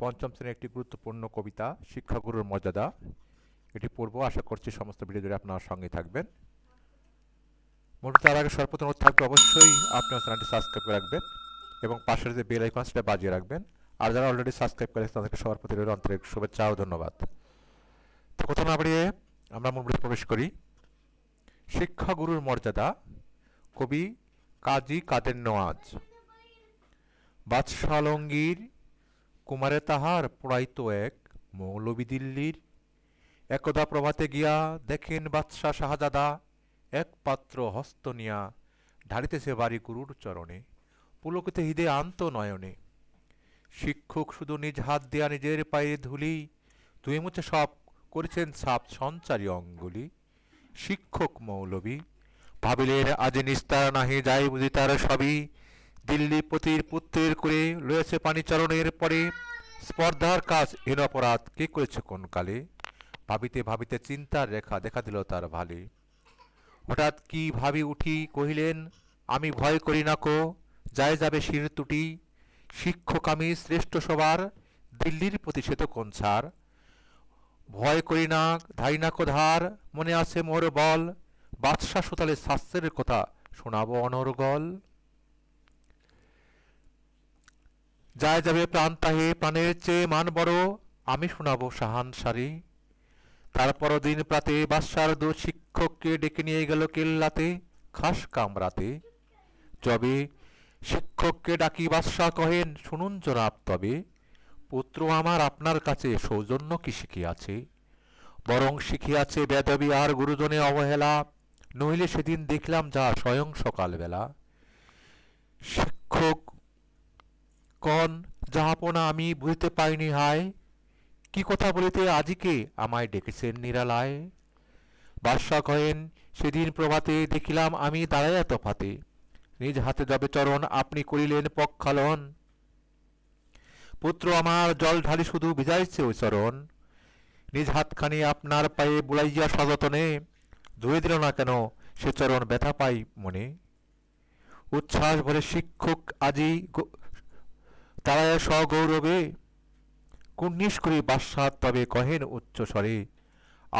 পঞ্চম শ্রেণির একটি গুরুত্বপূর্ণ কবিতা, শিক্ষাগুরুর মর্যাদা। এটি পড়ব, আশা করছি সমস্ত ভিডিও আপনার সঙ্গে থাকবেন। মূলত তার আগে সর্বপ্রথম থাকবে, অবশ্যই আপনি চ্যানেলটি সাবস্ক্রাইব করে রাখবেন এবং পাশের যে বেল আইকন সেটা বাজিয়ে রাখবেন। আর যারা অলরেডি সাবস্ক্রাইব করেছে তাদেরকে সবার প্রতি আন্তরিক শুভেচ্ছা ও ধন্যবাদ। তো কথা না আমরা মূল প্রবেশ করি। শিক্ষাগুরুর মর্যাদা, কবি কাজী কাদের নওয়াজ। বাদশাহ আলমগীর কুমারে তাহার পড়াইতো এক মৌলবী দিল্লির একদা প্রভাতে গিয়া দেখেন বাদশাহ শাহজাদা, এক পাত্র হস্ত নিয়া ঢালিতেছে বাড়ি গুরুর চরণে, পুলকিতে হৃদে আন্ত নয়নে। শিক্ষক শুধু নিজ হাত দেয়া নিজের পায়ে ধুলি তুই মুছে সব করেছেন সাপ সঞ্চারী অঙ্গুলি। শিক্ষক মৌলবী, ভাবিলেন আজ নিস্তার নাহি যাই বুঝি তার সবই দিল্লি পতির পুত্রের করে লয়েছে পানিচরণের পরে স্পর্ধার কাজ হীন অপরাধ। কে করেছে কোন কালে? ভাবিতে ভাবিতে চিন্তার রেখা দেখা দিল তার ভালে। হঠাৎ কি ভাবি উঠি কহিলেন, আমি ভয় করি না কো, যায় যাবে শির তুটি শিক্ষক আমি শ্রেষ্ঠ সবার, দিল্লির প্রতি সে তো কোন ছাড়। ভয় করি না, ধাই না কো ধার, মনে আছে মোর বল। বাদশাহ সুতালে শাস্ত্রের কথা শোনাবো অনর্গল। যায় যাবে প্রাণ তাহে, প্রাণের চেয়ে মান বড়, আমি শোনাবো সাহান সারি। তারপর দিন প্রাতে বাদশার দু শিক্ষককে ডেকে নিয়ে গেল কেল্লাতে, খাস কামরাতে। যবে শিক্ষককে ডাকি বাদশাহ কহেন, শুনুন জনাব তবে, পুত্র আমার আপনার কাছে সৌজন্য কি শিখিয়াছে? বরং শিখিয়াছে বেদবী আর গুরুজনে অবহেলা, নইলে সেদিন দেখলাম যা স্বয়ং সকালবেলা। শিক্ষক কন, যাহাপনা আমি বুঝতে পাইনি হায়। কি কথা বলিতে আজিকে আমায় ডেকেছেন নিরালায়। বাদশাহ কহেন, সেদিন প্রভাতে দেখিলাম আমি দাঁড়াইয়া তফাতে। নিজ হাতে যাবে চরণ আপনি করিলেন পক্ষালন। পুত্র আমার জল ঢালি শুধু ভিজাইছে ওই চরণ। নিজ হাতখানি আপনার পায়ে বুলাইয়া সযতনে। ধুয়ে দিল না কেন সে চরণ ব্যথা পাই মনে। উচ্ছ্বাস ভরে শিক্ষক আজি তারায় সগৌরবে কুন্নিস করি বাদশাহ তবে কহেন উচ্চ স্বরে,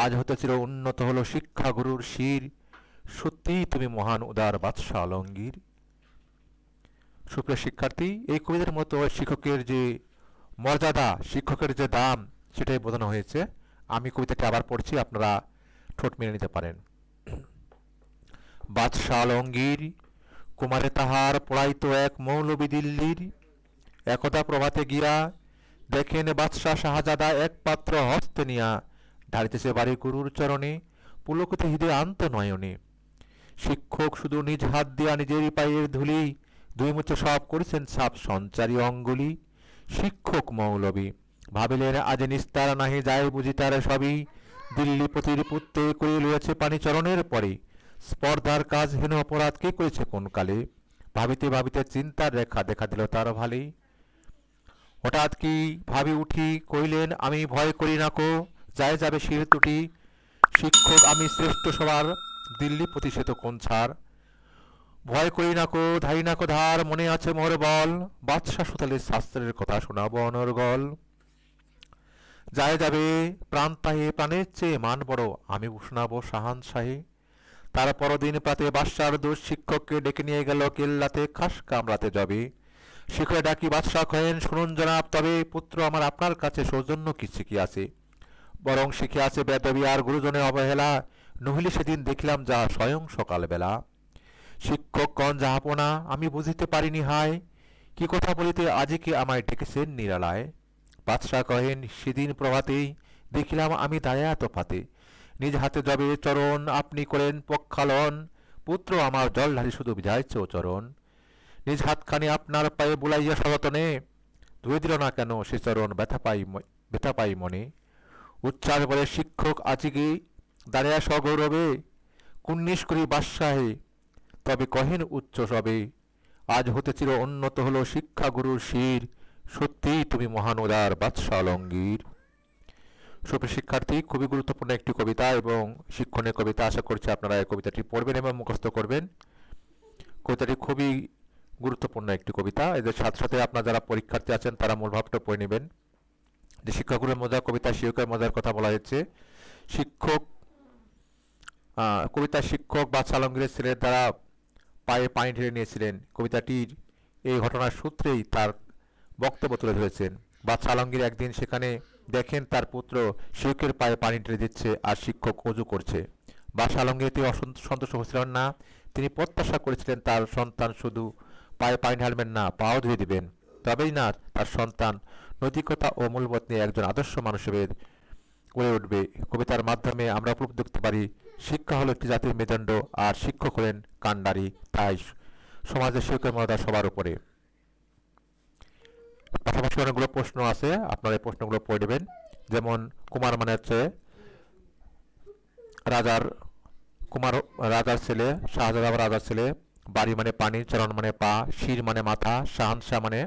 আজ হতে চির উন্নত হলো শিক্ষা গুরুর শির, সত্যিই তুমি মহান উদার বাদশাহ আলমগীর। সুপ্রিয় শিক্ষার্থী, এই কবিতার মতো শিক্ষকের যে মর্যাদা, শিক্ষকের যে দাম, সেটাই বোঝানো হয়েছে। আমি কবিতাটি আবার পড়ছি, আপনারা ঠোঁট মেনে নিতে পারেন। বাদশাহ আলমগীর, কুমারে তাহার পড়াইতো এক মৌলবী দিল্লির একদা প্রভাতে গিরা দেখেন বাদশাহ শাহজাদা এক পাত্র হস্তে নিয়া ঢালিতেছে বাড়ি গুরুর চরণে, পুলকিত হৃদয় আন্ত নয়নে। শিক্ষক শুধু নিজ হাত দিয়া নিজেরই পায়ের ধুলি, দুই মুছে সব করেছেন সাপ সঞ্চারী অঙ্গুলি। শিক্ষক মৌলবী, ভাবিলেন আজ নিস্তার নাহি যায় বুঝি তার সবই। দিল্লি পতির পুত্রে করে লইয়াছে পানি চরণের পরে। স্পর্ধার কাজ হেন অপরাধ কে করেছে কোন কালে? ভাবিতে ভাবিতে চিন্তার রেখা দেখা দিল তার ভালে। হঠাৎ কি ভাবি উঠি কইলেন আমি ভয় করি না কো, যায় যাবে শির তুটি শিক্ষক, আমি শ্রেষ্ঠ সবার দিল্লি প্রতিষেধ কোন ছাড়। ভয় করি না কো ধাই না কো ধার, মনে আছে মোর বল, বাদশাহ সুতালের শাস্ত্রের কথা শোনাবো অনর্গল যায় যাবে প্রাণ তাহে, প্রাণের চেয়ে মান বড়, আমি শোনাবো সাহান শাহে। তার পরদিন প্রাতে বাদশার দোষ শিক্ষককে ডেকে নিয়ে গেল কেল্লাতে, খাস কামড়াতে যাবে। শিখরে ডাকি, বাদশাহ কহেন শুনুন জনাব, তবে পুত্র আমার আপনার কাছে সৌজন্য কি শিখিয়াছে? বরং শিখিয়াছে বেদবী আর গুরুজনের অবহেলা। নহিলে সেদিন দেখলাম যা স্বয়ং সকালবেলা। শিক্ষক কন যাহাপনা আমি বুঝিতে পারিনি হায়। কি কথা বলিতে আজিকে আমায় ডেকেছেন নিরালায়? বাদশাহ কহেন সেদিন প্রভাতেই দেখিলাম আমি দাঁড়ায়া তফাতে। নিজ হাতে জবে চরণ, আপনি করেন পক্ষালন। পুত্র আমার জল ঢালি শুধু ও চরণ নিজ হাতখানি আপনার পায়ে বুলাইয়া সযতনে ধুয়ে দিল না কেন সে চরণ ব্যথা পাই ব্যথা পাই মনে? উচ্চার বলে শিক্ষক আজিকে দাঁড়িয়া সগৌরবে কুন্নিস করি বাদশাহে, তবে কহেন উচ্চ সবে? আজ হতে চির উন্নত হলো শিক্ষা গুরুর শির, সত্যিই তুমি মহান উদার বাদশাহ আলমগীর সুপ্রিয় শিক্ষার্থী, খুবই গুরুত্বপূর্ণ একটি কবিতা এবং শিক্ষণীয় কবিতা আশা করছি আপনারা এই কবিতাটি পড়বেন এবং মুখস্থ করবেন। কবিতাটি খুবই গুরুত্বপূর্ণ একটি কবিতা। এদের সাথে সাথে আপনার যারা পরীক্ষার্থী আছেন, তারা মূল ভাবটা পড়ে নেবেন। যে শিক্ষকগুলোর মজার কবিতা শিক্ষকের মজার কথা বলা হয়েছে, শিক্ষক কবিতা শিক্ষক বা আলমগীরের ছেলের দ্বারা পায়ে পানি ঢেলে নিয়েছিলেন। কবিতাটির এই ঘটনার সূত্রেই তার বক্তব্য তুলে ধরেছেন। বাদশা আলমগীর একদিন সেখানে দেখেন তার পুত্র শিক্ষকের পায়ে পানি ঢেলে দিচ্ছে আর শিক্ষক অজু করছে। বাদশা আলমগীর তিনি অসন্ত- সন্তুষ্ট হয়েছিলেন না, তিনি প্রত্যাশা করেছিলেন তার সন্তান শুধু পায়ে পানি ঢালবেন না, পাও ধুয়ে দিবেন। তবেই না, তার সন্তান নৈতিকতা ও মূল্যবোধ নিয়ে একজন আদর্শ মানুষের গড়ে উঠবে। কবিতার মাধ্যমে আমরা উপলব্ধি করতে পারি, শিক্ষা হলো একটি জাতির মেরুদণ্ড, আর শিক্ষক হলেন কাণ্ডারি তাই সমাজের শিক্ষকের মর্যাদা সবার উপরে। পাশাপাশি অনেকগুলো প্রশ্ন আছে, আপনারা এই প্রশ্নগুলো পড়ে নেবেন। যেমন, কুমার মানে হচ্ছে রাজার, কুমার রাজার ছেলে শাহজাদা রাজার ছেলে বাড়ি মানে পানি, চরণ মানে পা, শির মানে মাথা, শাহানশাহ মানে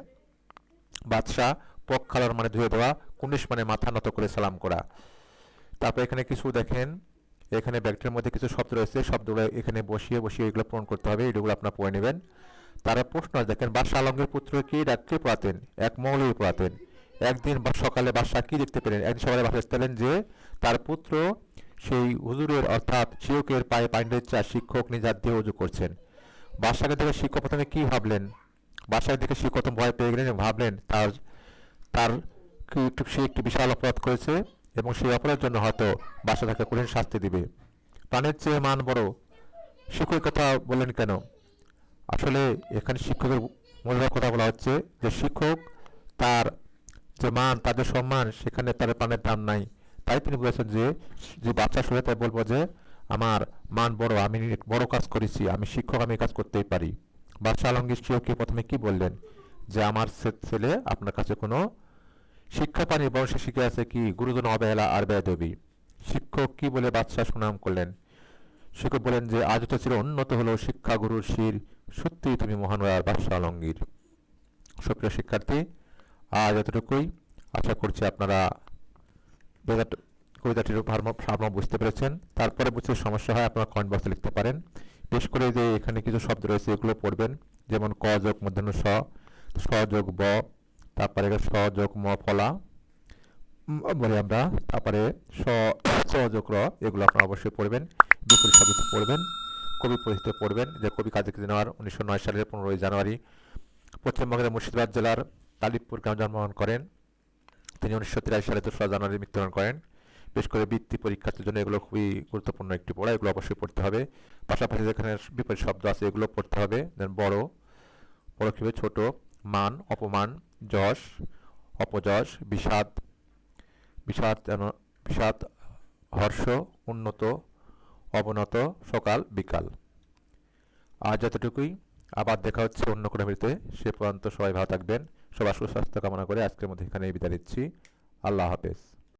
বাদশাহ, পক্ষালর মানে ধুয়ে দেওয়া কুনিশ মানে মাথা নত করে সালাম করা। তারপর এখানে কিছু দেখেন, এখানে ব্যাগটির মধ্যে কিছু শব্দ রয়েছে, শব্দগুলো এখানে বসিয়ে বসিয়ে এগুলো পূরণ করতে হবে, এগুলো আপনার পড়ে নেবেন। তারা প্রশ্ন দেখেন, বাদশাহ আলমগীর পুত্র কি, রাত্রে পড়াতেন এক মৌলবী পড়াতেন একদিন বা সকালে বাদশাহ কি দেখতে পেলেন? একদিন সকালে বাদশাহ দেখতে যে, তার পুত্র সেই হুজুরের, অর্থাৎ শিক্ষকের পায়ে দিচ্ছে আর শিক্ষক নিজ হাত দিয়ে উজু করছেন। বাদশাকে দেখে শিক্ষক প্রথমে কী ভাবলেন? বাদশাকে দেখে শিক্ষক প্রথম ভয় পেয়ে গেলেন এবং ভাবলেন, তার তার সে একটি বিশাল অপরাধ করেছে এবং সেই অপরাধের জন্য হয়তো বাসা তাকে কঠিন শাস্তি দিবে। প্রাণের চেয়ে মান বড়। শিক্ষকের কথা বললেন কেন? আসলে এখানে শিক্ষকের মজার কথা বলা হচ্ছে যে শিক্ষক তার যে মান তাদের সম্মান, সেখানে তার প্রাণের দাম নাই। তাই তিনি বলেছেন যে যে বাচ্চা শুনে তাই বলব যে আমার মান বড়, আমি বড় কাজ করেছি, আমি শিক্ষক, আমি কাজ করতেই পারি। বাদশাহ আলমগীর শিক্ষককে প্রথমে কি বললেন? যে আমার ছেলে আপনার কাছে কোনো শিক্ষা পানি সে শিখে আছে কি? গুরুজন অবহেলা আর বেদবি শিক্ষক কি বলে বাদশাহ সুনাম করলেন? শিক্ষক বলেন যে, আজ তো ছিল উন্নত হলো শিক্ষা গুরুর শির সত্যিই তুমি মহান আর বাদশাহ আলমগীর। সুপ্রিয় শিক্ষার্থী, আজ এতটুকুই। আশা করছি আপনারা কবিতাটির সারমর্ম বুঝতে পেরেছেন। তারপরে বুঝতে সমস্যা হয়, আপনারা কমেন্ট বক্সে লিখতে পারেন। বিশেষ করে যে এখানে কিছু শব্দ রয়েছে, এগুলো পড়বেন। যেমন ক যোগ মধ্যাহ্ন স স যোগ ব, তারপরে স যোগ ম ফলা বলি আমরা। তারপরে স স যোগ র, এগুলো আপনারা অবশ্যই পড়বেন। বিপুল শব্দ পড়বেন। কবি পরিচিত পড়বেন। যে কবি কাজী দিনওয়ার উনিশশো নয় সালের পনেরোই জানুয়ারি পশ্চিমবঙ্গের মুর্শিদাবাদ জেলার কালিপুর গ্রামে জন্মগ্রহণ করেন। তিনি উনিশশো তিরাশি সালে দোসরা জানুয়ারি মৃত্যুবরণ করেন। বিশেষ করে বৃত্তি পরীক্ষার্থীর জন্য এগুলো খুবই গুরুত্বপূর্ণ একটি পড়া, এগুলো অবশ্যই পড়তে হবে। পাশাপাশি যেখানে বিপরীত শব্দ আছে, এগুলো পড়তে হবে। দেন বড় বড় কীভাবে ছোট, মান, অপমান, যশ, অপযশ, বিষাদ বিষাদ বিষাদ, হর্ষ, উন্নত, অবনত, সকাল, বিকাল। আজ যতটুকুই আবার দেখা হচ্ছে অন্য কোনো ভিডিওতে, সে পর্যন্ত সবাই ভালো থাকবেন। সবার সুস্বাস্থ্য কামনা করে আজকের মধ্যে এখানে বিদায় দিচ্ছি আল্লাহ হাফেজ।